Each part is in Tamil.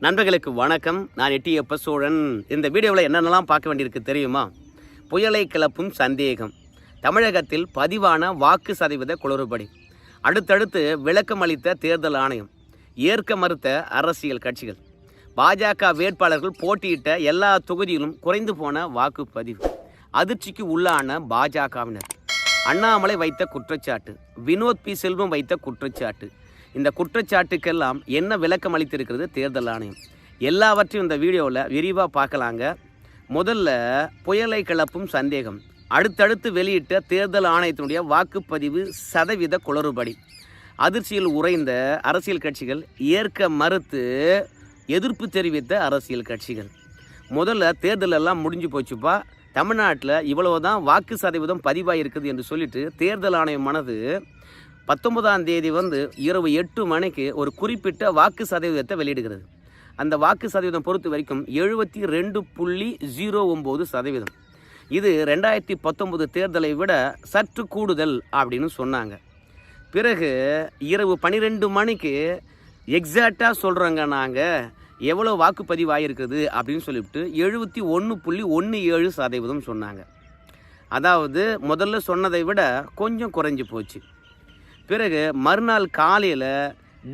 நண்பர்களுக்கு வணக்கம். நான் எட்டியப்ப சோழன். இந்த வீடியோவில் என்னென்னலாம் பார்க்க வேண்டியிருக்கு தெரியுமா? புயலை கிளப்பும் சந்தேகம். தமிழகத்தில் பதிவான வாக்கு சதவீத குளறுபடி. அடுத்தடுத்து விளக்கம் அளித்த தேர்தல் ஆணையம். ஏற்க மறுத்த அரசியல் கட்சிகள். பாஜக வேட்பாளர்கள் போட்டியிட்ட எல்லா தொகுதியிலும் குறைந்து போன வாக்குப்பதிவு. அதிர்ச்சிக்கு உள்ளான பாஜகவினர். அண்ணாமலை வைத்த குற்றச்சாட்டு. வினோத் பி. செல்வம் வைத்த குற்றச்சாட்டு. இந்த குற்றச்சாட்டுக்கெல்லாம் என்ன விளக்கம் அளித்திருக்கிறது தேர்தல் ஆணையம்? எல்லாவற்றையும் இந்த வீடியோவில் விரிவாக பார்க்கலாங்க. முதல்ல புயலை கிளப்பும் சந்தேகம். அடுத்தடுத்து வெளியிட்ட தேர்தல் ஆணையத்தினுடைய வாக்குப்பதிவு சதவீத குளறுபடி. அதிர்ச்சியில் உறைந்த அரசியல் கட்சிகள் ஏற்க மறுத்து எதிர்ப்பு தெரிவித்த அரசியல் கட்சிகள். முதல்ல தேர்தல் எல்லாம் முடிஞ்சு போச்சுப்பா. தமிழ்நாட்டில் இவ்வளவுதான் வாக்கு சதவீதம் பதிவாயிருக்குது என்று சொல்லிட்டு தேர்தல் ஆணையம் மனது பத்தொன்பதாம் தேதி வந்து இரவு எட்டு மணிக்கு ஒரு குறிப்பிட்ட வாக்கு சதவீதத்தை வெளியிடுகிறது. அந்த வாக்கு சதவீதம் பொறுத்த வரைக்கும் எழுபத்தி ரெண்டு புள்ளி ஜீரோ ஒம்பது சதவீதம். இது ரெண்டாயிரத்தி பத்தொன்பது தேர்தலை விட சற்று கூடுதல் அப்படின்னு சொன்னாங்க. பிறகு இரவு பன்னிரெண்டு மணிக்கு எக்ஸாக்டாக சொல்கிறோங்க நாங்கள் எவ்வளோ வாக்குப்பதிவு ஆகிருக்குது அப்படின்னு சொல்லிவிட்டு எழுபத்தி ஒன்று புள்ளி ஒன்று ஏழு சதவீதம் சொன்னாங்க. அதாவது முதல்ல சொன்னதை விட கொஞ்சம் குறைஞ்சி போச்சு. பிறகு மறுநாள் காலையில்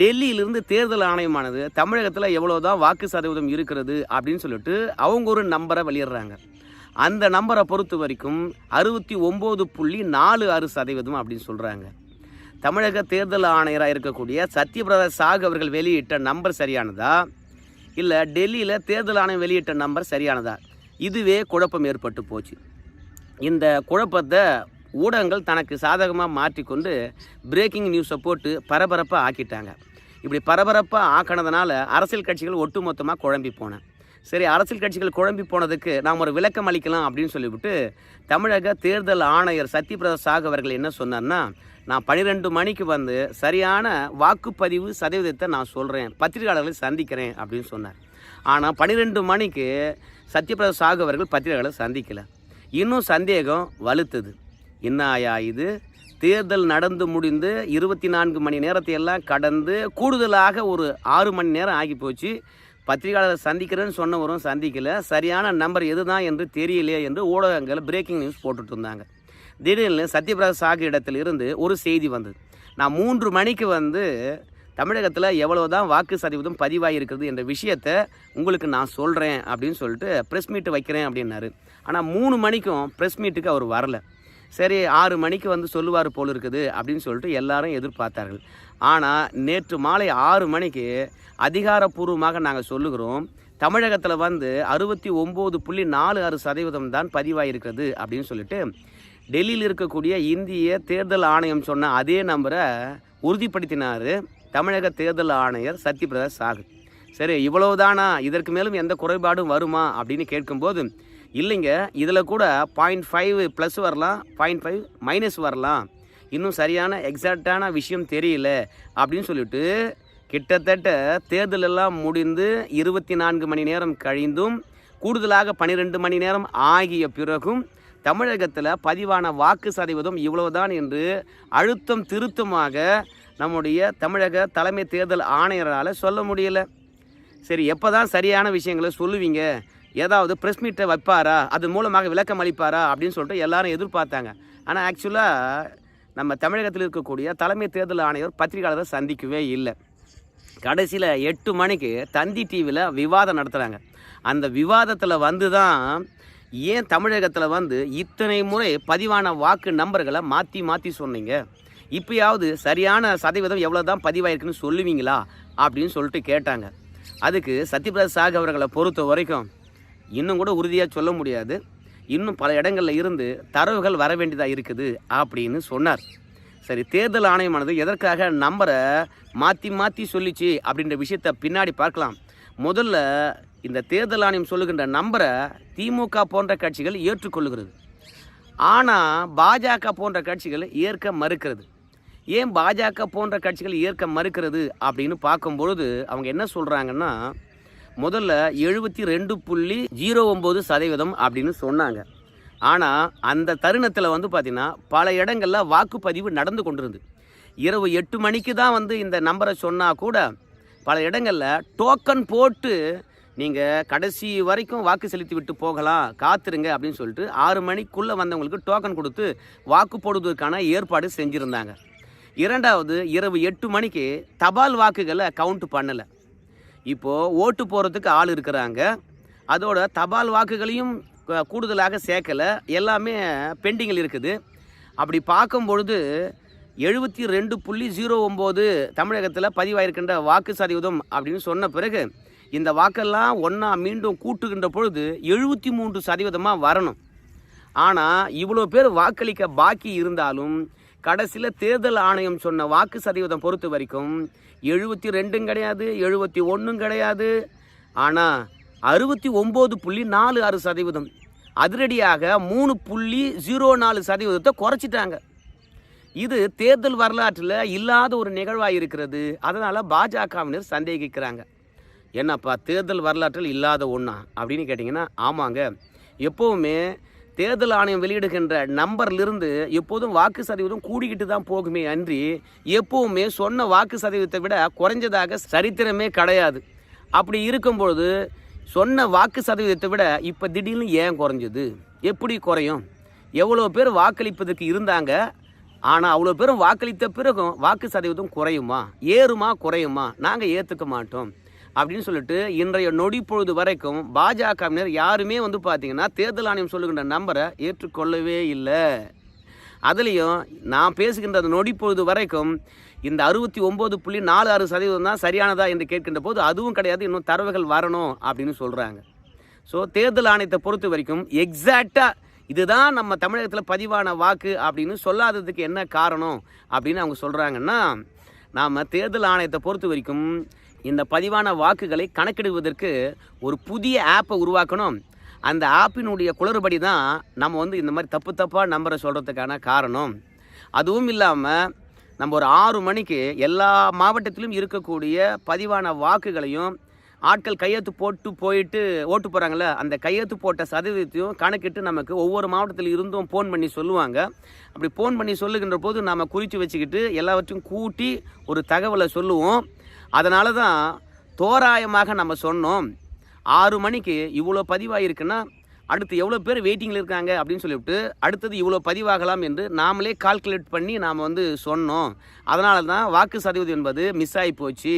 டெல்லியிலிருந்து தேர்தல் ஆணையமானது தமிழகத்தில் எவ்வளோ தான் வாக்கு சதவீதம் இருக்கிறது? அப்படின்னு சொல்லிட்டு அவங்க ஒரு நம்பரை வெளியிடுறாங்க. அந்த நம்பரை பொறுத்த வரைக்கும் அறுபத்தி ஒம்பது புள்ளி நாலு ஆறு சதவீதம் அப்படின்னு சொல்கிறாங்க தமிழக தேர்தல் ஆணையராக இருக்கக்கூடிய சத்யபிரதா சாக் அவர்கள் வெளியிட்ட நம்பர் சரியானதா? இல்லை டெல்லியில் தேர்தல் ஆணையம் வெளியிட்ட நம்பர் சரியானதா? இதுவே குழப்பம் ஏற்பட்டு போச்சு. இந்த குழப்பத்தை ஊடகங்கள் தனக்கு சாதகமாக மாற்றிக்கொண்டு பிரேக்கிங் நியூஸை போட்டு பரபரப்பாக ஆக்கிட்டாங்க. இப்படி பரபரப்பாக ஆக்கினதுனால அரசியல் கட்சிகள் ஒட்டுமொத்தமாக குழம்பி போனேன் சரி அரசியல் கட்சிகள் குழம்பி போனதுக்கு நாம் ஒரு விளக்கம் அளிக்கலாம் அப்படின்னு சொல்லிவிட்டு தமிழக தேர்தல் ஆணையர் சத்யபிரதா சாகு அவர்கள் என்ன சொன்னார்னா நான் பன்னிரெண்டு மணிக்கு வந்து சரியான வாக்குப்பதிவு சதவீதத்தை நான் சொல்கிறேன் பத்திரிகையாளர்களை சந்திக்கிறேன் அப்படின்னு சொன்னார். ஆனால் பன்னிரெண்டு மணிக்கு சத்யபிரதா சாகு அவர்கள் பத்திரிகையாளர்களை சந்திக்கலை. இன்னும் சந்தேகம் வலுத்தது. என்ன ஆயா இது? தேர்தல் நடந்து முடிந்து இருபத்தி நான்கு மணி நேரத்தை எல்லாம் கடந்து கூடுதலாக ஒரு ஆறு மணி நேரம் ஆகி போச்சு. பத்திரிகையாளர் சந்திக்கிறேன்னு சொன்னவரும் சந்திக்கல. சரியான நம்பர் எதுதான் என்று தெரியலையே என்று ஊடகங்கள் பிரேக்கிங் நியூஸ் போட்டுட்டு இருந்தாங்க. திடீர்னு சத்யபிரத சாகு இடத்துல இருந்து ஒரு செய்தி வந்தது. நான் மூன்று மணிக்கு வந்து தமிழகத்தில் எவ்வளோ தான் வாக்கு சதவீதம் பதிவாகிருக்கிறது என்ற விஷயத்தை உங்களுக்கு நான் சொல்கிறேன் அப்படின்னு சொல்லிட்டு ப்ரெஸ் மீட்டு வைக்கிறேன் அப்படின்னாரு. ஆனால் மூணு மணிக்கும் ப்ரெஸ் மீட்டுக்கு அவர் வரலை. சரி ஆறு மணிக்கு வந்து சொல்லுவார் போல் இருக்குது அப்படின்னு சொல்லிட்டு எல்லாரும் எதிர்பார்த்தார்கள். ஆனால் நேற்று மாலை ஆறு மணிக்கு அதிகாரப்பூர்வமாக நாங்கள் சொல்லுகிறோம் தமிழகத்தில் வந்து அறுபத்தி ஒம்பது புள்ளி நாலு ஆறு சதவீதம் தான் பதிவாயிருக்கிறது அப்படின்னு சொல்லிட்டு டெல்லியில் இருக்கக்கூடிய இந்திய தேர்தல் ஆணையம் சொன்ன அதே நம்பரை உறுதிப்படுத்தினார் தமிழக தேர்தல் ஆணையர் சத்யபிரதா சாகு. சரி இவ்வளவுதானா? இதற்கு மேலும் எந்த குறைபாடும் வருமா? அப்படின்னு கேட்கும்போது இல்லைங்க இதில் கூட பாயிண்ட் ஃபைவ் ப்ளஸ் வரலாம் பாயிண்ட் ஃபைவ் மைனஸ் வரலாம். இன்னும் சரியான எக்ஸாக்டான விஷயம் தெரியல அப்படின்னு சொல்லிட்டு கிட்டத்தட்ட தேர்தலெல்லாம் முடிந்து இருபத்தி நான்கு மணி நேரம் கழிந்தும் கூடுதலாக பன்னிரெண்டு மணி நேரம் ஆகிய பிறகும் தமிழகத்தில் பதிவான வாக்கு சதவீதம் இவ்வளவுதான் என்று அழுத்தம் திருத்தமாக நம்முடைய தமிழக தலைமை தேர்தல் ஆணையரால் சொல்ல முடியல. சரி எப்போ தான் சரியான விஷயங்களை சொல்லுவீங்க? ஏதாவது ப்ரெஸ் மீட்டை வைப்பாரா? அது மூலமாக விளக்கம் அளிப்பாரா? அப்படின்னு சொல்லிட்டு எல்லாரும் எதிர்பார்த்தாங்க. ஆனால் ஆக்சுவலாக நம்ம தமிழகத்தில் இருக்கக்கூடிய தலைமை தேர்தல் ஆணையர் பத்திரிகையாளரை சந்திக்கவே இல்லை. கடைசியில் எட்டு மணிக்கு தந்தி டிவியில் விவாதம் நடத்துகிறாங்க அந்த விவாதத்தில் வந்து தான் ஏன் தமிழகத்தில் வந்து இத்தனை முறை பதிவான வாக்கு நம்பர்களை மாற்றி மாற்றி சொன்னீங்க? இப்போயாவது சரியான சதவீதம் எவ்வளோ தான் பதிவாயிருக்குன்னு சொல்லுவீங்களா? அப்படின்னு சொல்லிட்டு கேட்டாங்க. அதுக்கு சத்யபிரத சாக் அவர்களை பொறுத்த வரைக்கும் இன்னும் கூட உறுதியாக சொல்ல முடியாது. இன்னும் பல இடங்களில் இருந்து தரவுகள் வர வேண்டியதாக இருக்குது அப்படின்னு சொன்னார். சரி தேர்தல் ஆணையமானது எதற்காக நம்பரை மாற்றி மாற்றி சொல்லிச்சு அப்படின்ற விஷயத்தை பின்னாடி பார்க்கலாம். முதல்ல இந்த தேர்தல் ஆணையம் சொல்லுகின்ற நம்பரை திமுக போன்ற கட்சிகள் ஏற்றுக்கொள்ளுகிறது ஆனால் பாஜக போன்ற கட்சிகள் ஏற்க மறுக்கிறது. ஏன் பாஜக போன்ற கட்சிகள் ஏற்க மறுக்கிறது அப்படின்னு பார்க்கும்பொழுது அவங்க என்ன சொல்கிறாங்கன்னா முதல்ல எழுபத்தி ரெண்டு புள்ளி ஜீரோ ஒம்பது சதவீதம் அப்படின்னு சொன்னாங்க. ஆனால் அந்த தருணத்தில் வந்து பார்த்திங்கன்னா பல இடங்களில் வாக்குப்பதிவு நடந்து கொண்டிருந்து இரவு எட்டு மணிக்கு தான் வந்து இந்த நம்பரை சொன்னால் கூட பல இடங்களில் டோக்கன் போட்டு நீங்கள் கடைசி வரைக்கும் வாக்கு செலுத்தி விட்டு போகலாம் காத்துருங்க அப்படின்னு சொல்லிட்டு ஆறு மணிக்குள்ளே வந்தவங்களுக்கு டோக்கன் கொடுத்து வாக்கு போடுவதற்கான ஏற்பாடு செஞ்சுருந்தாங்க. இரண்டாவது இரவு எட்டு மணிக்கு தபால் வாக்குகளை கவுண்ட் பண்ணலை. இப்போது ஓட்டு போகிறதுக்கு ஆள் இருக்கிறாங்க. அதோட தபால் வாக்குகளையும் கூடுதலாக சேர்க்கலை. எல்லாமே பெண்டிங்கில் இருக்குது. அப்படி பார்க்கும் பொழுது எழுபத்தி ரெண்டு புள்ளி ஜீரோ ஒம்பது தமிழகத்தில் பதிவாயிருக்கின்ற வாக்கு சதவீதம் அப்படின்னு சொன்ன பிறகு இந்த வாக்கெல்லாம் ஒன்றா மீண்டும் கூட்டுகின்ற பொழுது எழுபத்தி மூன்று சதவீதமாக வரணும். ஆனால் இவ்வளோ பேர் வாக்களிக்க பாக்கி இருந்தாலும் கடைசியில் தேர்தல் ஆணையம் சொன்ன வாக்கு சதவீதம் பொறுத்த வரைக்கும் எழுபத்தி ரெண்டும் கிடையாது எழுபத்தி ஒன்றும் கிடையாது. ஆனால் அறுபத்தி ஒம்பது புள்ளி நாலு ஆறு சதவீதம். அதிரடியாக மூணு புள்ளி ஜீரோ நாலு சதவீதத்தை குறைச்சிட்டாங்க. இது தேர்தல் வரலாற்றில் இல்லாத ஒரு நிகழ்வாக இருக்கிறது. அதனால் பாஜகவினர் சந்தேகிக்கிறாங்க. என்னப்பா தேர்தல் வரலாற்றில் இல்லாத ஒன்றா அப்படின்னு கேட்டிங்கன்னா ஆமாங்க. எப்போவுமே தேர்தல் ஆணையம் வெளியிடுகின்ற நம்பர்லிருந்து எப்போதும் வாக்கு சதவீதம் கூடிக்கிட்டு தான் போகுமே அன்றி எப்போவுமே சொன்ன வாக்கு சதவீதத்தை விட குறைஞ்சதாக சரித்திரமே கிடையாது. அப்படி இருக்கும்பொழுது சொன்ன வாக்கு சதவீதத்தை விட இப்போ திடீர்னு ஏன் குறைஞ்சது? எப்படி குறையும்? எவ்வளோ பேர் வாக்களிப்பதற்கு இருந்தாங்க? ஆனால் அவ்வளோ பேரும் வாக்களித்த பிறகும் வாக்கு சதவீதம் குறையுமா? ஏறுமா குறையுமா? நாங்கள் ஏற்றுக்க மாட்டோம். அப்படின்னு சொல்லிட்டு இன்றைய நொடி பொழுது வரைக்கும் பாஜகவினர் யாருமே வந்து பார்த்தீங்கன்னா தேர்தல் ஆணையம் சொல்லுகின்ற நம்பரை ஏற்றுக்கொள்ளவே இல்லை. அதுலேயும் நான் பேசுகின்ற அந்த நொடி பொழுது வரைக்கும் இந்த அறுபத்தி ஒம்பது புள்ளி நாலு ஆறு சதவீதம் தான் சரியானதா என்று கேட்கின்ற போது அதுவும் கிடையாது இன்னும் தரவுகள் வரணும் அப்படின்னு சொல்கிறாங்க ஸோ தேர்தல் ஆணையத்தை பொறுத்த வரைக்கும் எக்ஸாக்டாக இதுதான் நம்ம தமிழகத்தில் பதிவான வாக்கு அப்படின்னு சொல்லாததுக்கு என்ன காரணம் அப்படின்னு அவங்க சொல்கிறாங்கன்னா நாம் தேர்தல் ஆணையத்தை பொறுத்த வரைக்கும் இந்த பதிவான வாக்குகளை கணக்கிடுவதற்கு ஒரு புதிய ஆப்பை உருவாக்கணும். அந்த ஆப்பினுடைய குளறுபடி தான் நம்ம வந்து இந்த மாதிரி தப்பு தப்பாக நம்பரை சொல்கிறதுக்கான காரணம். அதுவும் இல்லாமல் நம்ம ஒரு ஆறு மணிக்கு எல்லா மாவட்டத்திலும் இருக்கக்கூடிய பதிவான வாக்குகளையும் ஆட்கள் கையெழுத்து போட்டு போயிட்டு ஓட்டு போகிறாங்களே அந்த கையெழுத்து போட்ட சதவீதத்தையும் கணக்கிட்டு நமக்கு ஒவ்வொரு மாவட்டத்தில் இருந்தும் ஃபோன் பண்ணி சொல்லுவாங்க. அப்படி ஃபோன் பண்ணி சொல்லுகின்ற போது நாம் குறித்து வச்சுக்கிட்டு எல்லாவற்றையும் கூட்டி ஒரு தகவலை சொல்லுவோம். அதனால தான் தோராயமாக நம்ம சொன்னோம் ஆறு மணிக்கு இவ்வளோ பதிவாயிருக்குன்னா அடுத்து எவ்வளோ பேர் வெயிட்டிங்கில் இருக்காங்க அப்படின்னு சொல்லிவிட்டு அடுத்தது இவ்வளோ பதிவாகலாம் என்று நாமளே கால்குலேட் பண்ணி நாம் வந்து சொன்னோம். அதனால தான் வாக்கு சதவீதம் என்பது மிஸ் ஆகி போச்சு.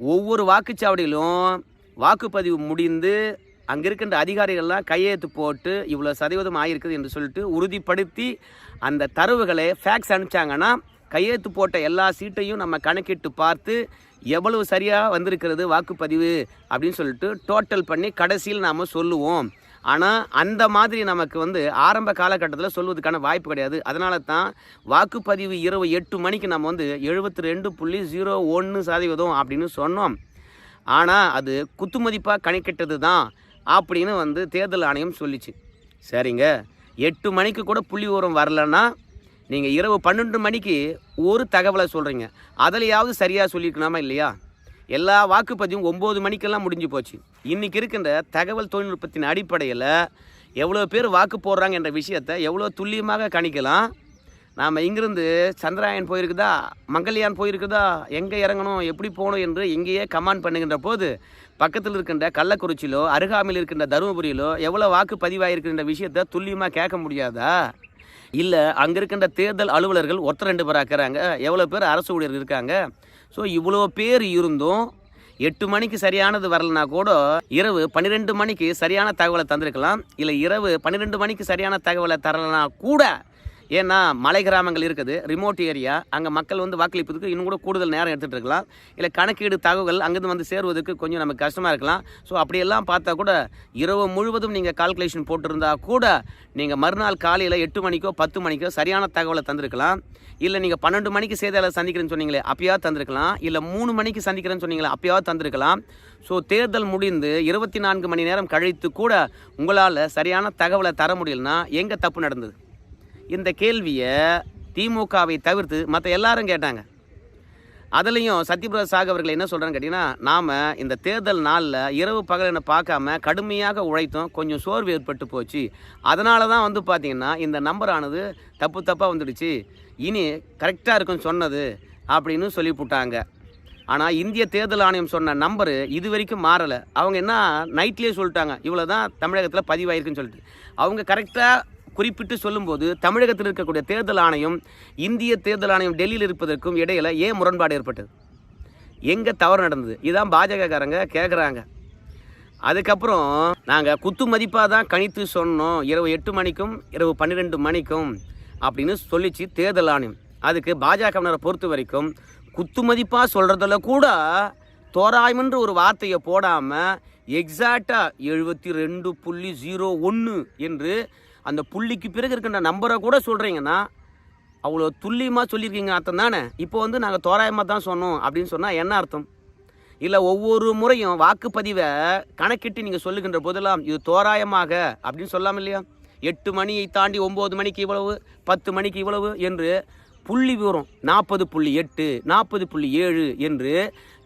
ஒவ்வொரு வாக்குச்சாவடியிலும் வாக்குப்பதிவு முடிந்து அங்கே இருக்கின்ற அதிகாரிகள்லாம் கையெழுத்து போட்டு இவ்வளோ சதவீதம் ஆகிருக்குது என்று சொல்லிட்டு உறுதிப்படுத்தி அந்த தரவுகளை ஃபேக்ஸ் அனுப்பிச்சாங்கன்னா கையெழுத்து போட்ட எல்லா சீட்டையும் நம்ம கணக்கிட்டு பார்த்து எவ்வளவு சரியாக வந்திருக்கிறது வாக்குப்பதிவு அப்படின்னு சொல்லிட்டு டோட்டல் பண்ணி கடைசியில் நாம் சொல்லுவோம். ஆனால் அந்த மாதிரி நமக்கு வந்து ஆரம்ப காலகட்டத்தில் சொல்வதற்கான வாய்ப்பு கிடையாது. அதனால தான் வாக்குப்பதிவு இரவு எட்டு மணிக்கு நம்ம வந்து எழுபத்தி ரெண்டு புள்ளி ஜீரோ ஒன்று சதவீதம் அப்படின்னு சொன்னோம். ஆனால் அது குத்துமதிப்பாக கணக்கிட்டது தான் அப்படின்னு வந்து தேர்தல் ஆணையம் சொல்லிச்சு. சரிங்க. எட்டு மணிக்கு கூட புள்ளி ஓரம் வரலன்னா நீங்கள் இரவு பன்னெண்டு மணிக்கு ஒரு தகவலை சொல்கிறீங்க அதுலையாவது சரியாக சொல்லியிருக்கணுமா இல்லையா? எல்லா வாக்குப்பதிவும் ஒம்பது மணிக்கெல்லாம் முடிஞ்சு போச்சு. இன்றைக்கி இருக்கின்ற தகவல் தொழில்நுட்பத்தின் அடிப்படையில் எவ்வளோ பேர் வாக்கு போடுறாங்க என்ற விஷயத்தை எவ்வளோ துல்லியமாக கணிக்கலாம். நாம் இங்கிருந்து சந்திராயன் போயிருக்குதா? மங்கள்யான் போயிருக்குதா? எங்கே இறங்கணும்? எப்படி போகணும் என்று இங்கேயே கமாண்ட் பண்ணுகின்ற போது பக்கத்தில் இருக்கின்ற கள்ளக்குறிச்சியிலோ அருகாமையில் இருக்கின்ற தருமபுரியிலோ எவ்வளோ வாக்கு பதிவாயிருக்கின்ற விஷயத்தை துல்லியமாக கேட்க முடியாதா? இல்லை அங்கே இருக்கின்ற தேர்தல் அலுவலர்கள் ஒருத்தர் ரெண்டு பேர் இருக்கிறாங்க. எவ்வளோ பேர் அரசு ஊழியர்கள் இருக்காங்க. ஸோ இவ்வளோ பேர் இருந்தும் எட்டு மணிக்கு சரியானது வரலனா கூட இரவு பன்னிரெண்டு மணிக்கு சரியான தகவலை தந்திருக்கலாம். இல்லை இரவு பன்னிரெண்டு மணிக்கு சரியான தகவலை தரலனா கூட ஏன்னா மலை கிராமங்கள் இருக்குது ரிமோட் ஏரியா அங்கே மக்கள் வந்து வாக்களிப்பதுக்கு இன்னும் கூட கூடுதல் நேரம் எடுத்துகிட்டு இருக்கலாம். இல்லை கணக்கீடு தகவல் அங்கேருந்து வந்து சேருவதற்கு கொஞ்சம் நமக்கு கஷ்டமாக இருக்கலாம். ஸோ அப்படியெல்லாம் பார்த்தா கூட இரவு முழுவதும் நீங்கள் கால்குலேஷன் போட்டிருந்தா கூட நீங்கள் மறுநாள் காலையில் எட்டு மணிக்கோ பத்து மணிக்கோ சரியான தகவலை தந்திருக்கலாம். இல்லை நீங்கள் பன்னெண்டு மணிக்கு செய்தியாளர் சந்திக்கிறேன்னு சொன்னீங்களே அப்பயாவது தந்திருக்கலாம். இல்லை மூணு மணிக்கு சந்திக்கிறேன்னு சொன்னீங்களே அப்பயாவது தந்திருக்கலாம். ஸோ தேர்தல் முடிந்து இருபத்தி நான்கு மணி நேரம் கழித்து கூட உங்களால் சரியான தகவலை தர முடியலன்னா எங்கே தப்பு நடந்தது? இந்த கேள்வியை திமுகவை தவிர்த்து மற்ற எல்லாரும் கேட்டாங்க. அதுலேயும் சத்யபிரத சாக் அவர்கள் என்ன சொல்கிறான்னு கேட்டிங்கன்னா நாம் இந்த தேர்தல் நாளில் இரவு பகலனை பார்க்காம கடுமையாக உழைத்தோம் கொஞ்சம் சோர்வு ஏற்பட்டு போச்சு. அதனால தான் வந்து பார்த்திங்கன்னா இந்த நம்பரானது தப்பு தப்பாக வந்துடுச்சு. இனி கரெக்டாக இருக்குன்னு சொன்னது அப்படின்னு சொல்லிவிட்டாங்க ஆனால் இந்திய தேர்தல் ஆணையம் சொன்ன நம்பரு இது வரைக்கும் மாறலை. அவங்க என்ன நைட்லேயே சொல்லிட்டாங்க. இவ்வளோ தான் தமிழகத்தில் பதிவாயிருக்குன்னு சொல்லிட்டு. அவங்க கரெக்டாக குறிப்பிட்டு சொல்லும்போது தமிழகத்தில் இருக்கக்கூடிய தேர்தல் ஆணையம் இந்திய தேர்தல் ஆணையம் டெல்லியில் இருப்பதற்கும் இடையில் ஏன் முரண்பாடு ஏற்பட்டது? எங்கே தவறு நடந்தது? இதான் பாஜகக்காரங்க கேட்குறாங்க அதுக்கப்புறம் நாங்கள் குத்து மதிப்பாக தான் கணித்து சொன்னோம். இரவு எட்டு மணிக்கும் இரவு பன்னிரெண்டு மணிக்கும் அப்படின்னு சொல்லிச்சு தேர்தல் ஆணையம். அதுக்கு பாஜகவினரை பொறுத்த வரைக்கும் குத்து மதிப்பாக சொல்கிறதுல கூட தோராயமன்ற ஒரு வார்த்தையை போடாமல் எக்ஸாக்டாக எழுபத்தி ரெண்டு புள்ளி ஜீரோ ஒன்று என்று அந்த புள்ளிக்கு பிறகு இருக்கின்ற நம்பரை கூட சொல்கிறீங்கன்னா அவ்வளோ துல்லியமாக சொல்லியிருக்கீங்க அர்த்தம் தானே? இப்போ வந்து நாங்கள் தோராயமாக தான் சொன்னோம் அப்படின்னு சொன்னால் என்ன அர்த்தம்? இல்லை ஒவ்வொரு முறையும் வாக்குப்பதிவை கணக்கிட்டு நீங்கள் சொல்லுகின்ற போதெல்லாம் இது தோராயமாக அப்படின்னு சொல்லாமல் இல்லையா? எட்டு மணியை தாண்டி ஒம்பது மணிக்கு இவ்வளவு பத்து மணிக்கு இவ்வளவு என்று புள்ளி விவரம் நாற்பது புள்ளி எட்டு நாற்பது புள்ளி ஏழு என்று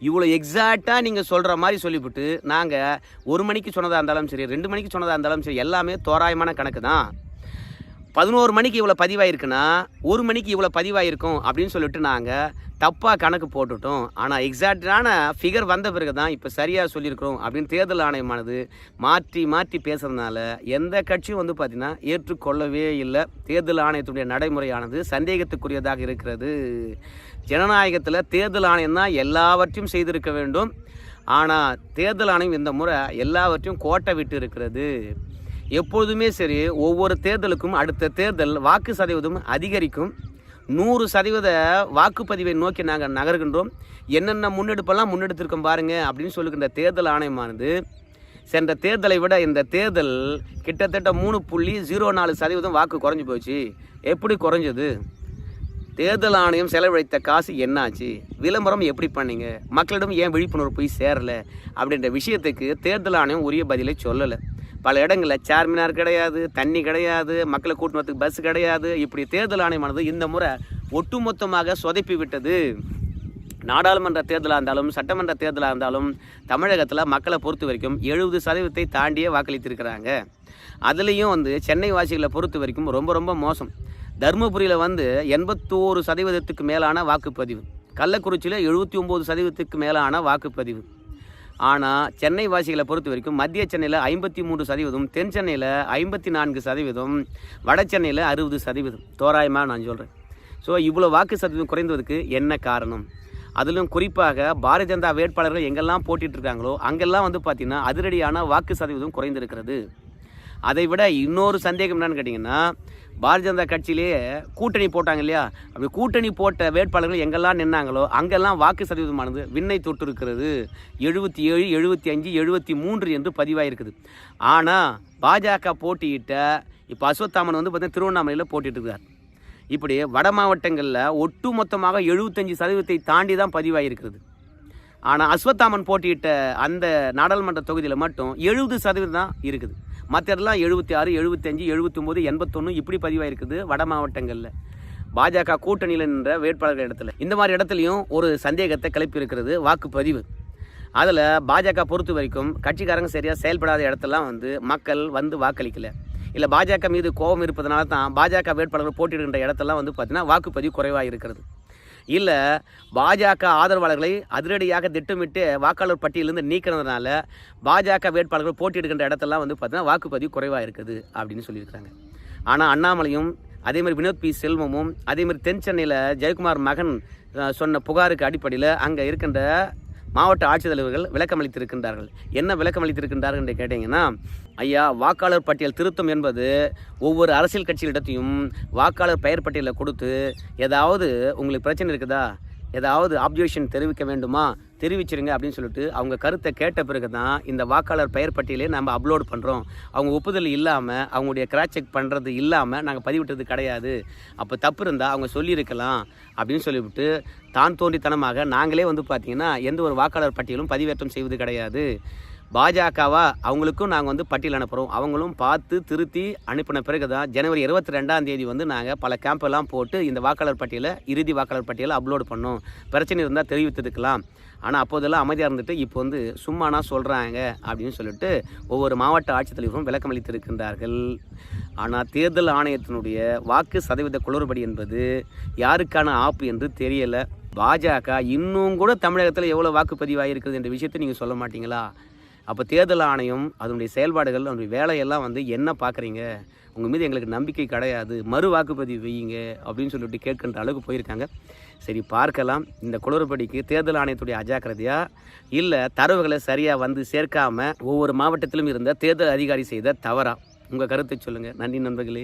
இவ்வளோ எக்ஸாக்டாக நீங்கள் சொல்கிற மாதிரி சொல்லிவிட்டு நாங்கள் ஒரு மணிக்கு சொன்னதாக இருந்தாலும் சரி ரெண்டு மணிக்கு சொன்னதாக இருந்தாலும் சரி எல்லாமே தோராயமான கணக்கு தான். பதினோரு மணிக்கு இவ்வளோ பதிவாயிருக்குன்னா ஒரு மணிக்கு இவ்வளோ பதிவாயிருக்கும் அப்படின்னு சொல்லிட்டு நாங்கள் தப்பாக கணக்கு போட்டுட்டோம். ஆனால் எக்ஸாக்டான ஃபிகர் வந்த பிறகு தான் இப்போ சரியாக சொல்லியிருக்கிறோம் அப்படின்னு தேர்தல் ஆணையமானது மாற்றி மாற்றி பேசுகிறதுனால எந்த கட்சியும் வந்து பார்த்திங்கன்னா ஏற்றுக்கொள்ளவே இல்லை. தேர்தல் ஆணையத்துடைய நடைமுறையானது சந்தேகத்துக்குரியதாக இருக்கிறது. ஜனநாயகத்தில் தேர்தல் ஆணையம் தான் எல்லாவற்றையும் செய்திருக்க வேண்டும். ஆனால் தேர்தல் ஆணையம் இந்த முறை எல்லாவற்றையும் கோட்டை விட்டு இருக்கிறது. எப்பொழுதுமே சரி ஒவ்வொரு தேர்தலுக்கும் அடுத்த தேர்தல் வாக்கு சதவீதம் அதிகரிக்கும். நூறு சதவீத வாக்குப்பதிவை நோக்கி நாங்கள் நகர்கின்றோம். என்னென்ன முன்னெடுப்பெல்லாம் முன்னெடுத்திருக்கோம் பாருங்கள் அப்படின்னு சொல்லுகின்ற தேர்தல் ஆணையமானது சென்ற தேர்தலை விட இந்த தேர்தல் கிட்டத்தட்ட மூணு புள்ளி ஜீரோ நாலு சதவீதம் வாக்கு குறைஞ்சி போச்சு. எப்படி குறைஞ்சது? தேர்தல் ஆணையம் செலவழித்த காசு என்னாச்சு? விளம்பரம் எப்படி பண்ணீங்க? மக்களிடம் ஏன் விழிப்புணர்வு போய் சேரலை? அப்படின்ற விஷயத்துக்கு தேர்தல் ஆணையம் உரிய பதிலை சொல்லலை. பல இடங்களில் சேர்மினார் கிடையாது தண்ணி கிடையாது மக்களை கூட்டு வரத்துக்கு பஸ் கிடையாது. இப்படி தேர்தல் ஆணையமானது இந்த முறை ஒட்டுமொத்தமாக சொதப்பி விட்டது. நாடாளுமன்ற தேர்தலாக இருந்தாலும் சட்டமன்ற தேர்தலாக இருந்தாலும் தமிழகத்தில் மக்களை பொறுத்த வரைக்கும் எழுபது சதவீதத்தை தாண்டியே வாக்களித்திருக்கிறாங்க. அதுலேயும் வந்து சென்னை வாசிகளை பொறுத்த வரைக்கும் ரொம்ப ரொம்ப மோசம். தருமபுரியில் வந்து எண்பத்தோரு சதவீதத்துக்கு மேலான வாக்குப்பதிவு. கள்ளக்குறிச்சியில் எழுபத்தி ஒம்பது சதவீதத்துக்கு மேலான வாக்குப்பதிவு. ஆனால் சென்னை வாசிகளை பொறுத்த வரைக்கும் மத்திய சென்னையில் ஐம்பத்தி மூன்று சதவீதம் தென் சென்னையில் ஐம்பத்தி நான்கு சதவீதம் வட சென்னையில் அறுபது சதவீதம். தோராயமாக நான் சொல்கிறேன் ஸோ இவ்வளோ வாக்கு சதவீதம் குறைந்ததுக்கு என்ன காரணம்? அதிலும் குறிப்பாக பாரதிய ஜனதா வேட்பாளர்கள் எங்கெல்லாம் போட்டிட்ருக்காங்களோ அங்கெல்லாம் வந்து பார்த்திங்கன்னா அதிரடியான வாக்கு சதவீதம் குறைந்திருக்கிறது. அதை விட இன்னொரு சந்தேகம் என்னன்னு கேட்டிங்கன்னா பாரதிய ஜனதா கட்சியிலேயே கூட்டணி போட்டாங்க இல்லையா? அப்படி கூட்டணி போட்ட வேட்பாளர்கள் எங்கெல்லாம் நின்னாங்களோ அங்கெல்லாம் வாக்கு சதவீதமானது விண்ணை தொட்டு இருக்கிறது எழுபத்தி ஏழு எழுபத்தி அஞ்சு எழுபத்தி மூன்று என்று பதிவாயிருக்குது. ஆனால் பாஜக போட்டியிட்ட இப்போ அஸ்வத்தாமன் வந்து பார்த்தீங்கன்னா திருவண்ணாமலையில் போட்டிட்டு இருக்கார் இப்படி வட மாவட்டங்களில் ஒட்டு மொத்தமாக எழுபத்தஞ்சு சதவீதத்தை தாண்டி தான் பதிவாயிருக்கிறது. ஆனால் அஸ்வத்தாமன் போட்டியிட்ட அந்த நாடாளுமன்ற தொகுதியில் மட்டும் எழுபது சதவீதம் தான் இருக்குது. மற்றெல்லாம் எழுபத்தி ஆறு எழுபத்தஞ்சு எழுபத்தொம்போது எண்பத்தொன்று இப்படி பதிவாயிருக்குது வட மாவட்டங்களில். பாஜக கூட்டணியில் நின்ற வேட்பாளர்கள் இடத்துல. இந்த மாதிரி இடத்துலையும் ஒரு சந்தேகத்தை கிளப்பி இருக்கிறது வாக்குப்பதிவு. அதில் பாஜக பொறுத்த வரைக்கும் கட்சிக்காரங்க சரியாக செயல்படாத இடத்தெல்லாம் வந்து மக்கள் வந்து வாக்களிக்கல. இல்லை பாஜக மீது கோபம் இருப்பதனால தான் பாஜக வேட்பாளர்கள் போட்டியிடுகின்ற இடத்தெல்லாம் வந்து பார்த்தீங்கன்னா வாக்குப்பதிவு குறைவாக இருக்கிறது. இல்லை பாஜக ஆதரவாளர்களை அதிரடியாக திட்டமிட்டு வாக்காளர் பட்டியலிருந்து நீக்கிறதுனால பாஜக வேட்பாளர்கள் போட்டியிடுகின்ற இடத்தெல்லாம் வந்து பார்த்தீங்கன்னா வாக்குப்பதிவு குறைவாக இருக்குது அப்படின்னு சொல்லியிருக்காங்க ஆனால் அண்ணாமலையும் அதே மாதிரி வினோத் பி. செல்வமும் அதேமாதிரி தென் சென்னையில் ஜெயக்குமார் மகன் சொன்ன புகாருக்கு அடிப்படையில் அங்கே இருக்கின்ற மாவட்ட ஆட்சித்தலைவர்கள் விளக்கமளித்திருக்கின்றார்கள். என்ன விளக்கமளித்திருக்கின்றார்கள் என்று கேட்டிங்கன்னா ஐயா வாக்காளர் பட்டியல் திருத்தம் என்பது ஒவ்வொரு அரசியல் கட்சிகளிடத்தையும் வாக்காளர் பெயர் பட்டியலை கொடுத்து ஏதாவது உங்களுக்கு பிரச்சனை இருக்குதா? ஏதாவது ஆப்ஜெக்ஷன் தெரிவிக்க வேண்டுமா? தெரிவிச்சிருங்க அப்படின்னு சொல்லிட்டு அவங்க கருத்தை கேட்ட பிறகு தான் இந்த வாக்காளர் பெயர் பட்டியலே நம்ம அப்லோட் பண்ணுறோம் அவங்க ஒப்புதல் இல்லாமல் அவங்களுடைய கிராச் செக் பண்ணுறது இல்லாமல் நாங்கள் பதிவிட்டது கிடையாது. அப்போ தப்பு இருந்தால் அவங்க சொல்லியிருக்கலாம் அப்படின்னு சொல்லிவிட்டு தான் தோன்றித்தனமாக நாங்களே வந்து பார்த்திங்கன்னா எந்த ஒரு வாக்காளர் பட்டியலும் பதிவேற்றம் செய்வது கிடையாது. பாஜகவா? அவங்களுக்கும் நாங்கள் வந்து பட்டியல் அனுப்புகிறோம் அவங்களும் பார்த்து திருத்தி அனுப்பின பிறகு தான் ஜனவரி இருபத்தி ரெண்டாம் தேதி வந்து நாங்கள் பல கேம்பெல்லாம் போட்டு இந்த வாக்காளர் பட்டியலை இறுதி வாக்காளர் பட்டியலை அப்லோட் பண்ணோம். பிரச்சனை இருந்தால் தெரிவித்ததுக்கலாம். ஆனால் அப்போதெல்லாம் அமைதியாக இருந்துட்டு இப்போ வந்து சும்மானா சொல்கிறாங்க அப்படின்னு சொல்லிட்டு ஒவ்வொரு மாவட்ட ஆட்சித்தலைவரும் விளக்கம் அளித்திருக்கின்றார்கள். ஆனால் தேர்தல் ஆணையத்தினுடைய வாக்கு சதவீத குளறுபடி என்பது யாருக்கான ஆப்பு என்று தெரியலை. பாஜக இன்னும் கூட தமிழகத்தில் எவ்வளோ வாக்குப்பதிவாக இருக்குது என்ற விஷயத்தை நீங்கள் சொல்ல மாட்டீங்களா? அப்போ தேர்தல் ஆணையம் அதனுடைய செயல்பாடுகள் அதனுடைய வேலையெல்லாம் வந்து என்ன பார்க்குறீங்க உங்கள் மீது எங்களுக்கு நம்பிக்கை கிடையாது. மறு வாக்குப்பதிவு வையுங்க அப்படின்னு சொல்லிட்டு கேட்கின்ற அளவுக்கு போயிருக்காங்க. சரி பார்க்கலாம். இந்த குளறுபடிக்கு தேர்தல் ஆணையத்துடைய அஜாக்கிரதையா? இல்லை தரவுகளை சரியாக வந்து சேர்க்காமல் ஒவ்வொரு மாவட்டத்திலும் இருந்த தேர்தல் அதிகாரி செய்த தவறா? உங்கள் கருத்தை சொல்லுங்கள் நன்றி நண்பர்களே.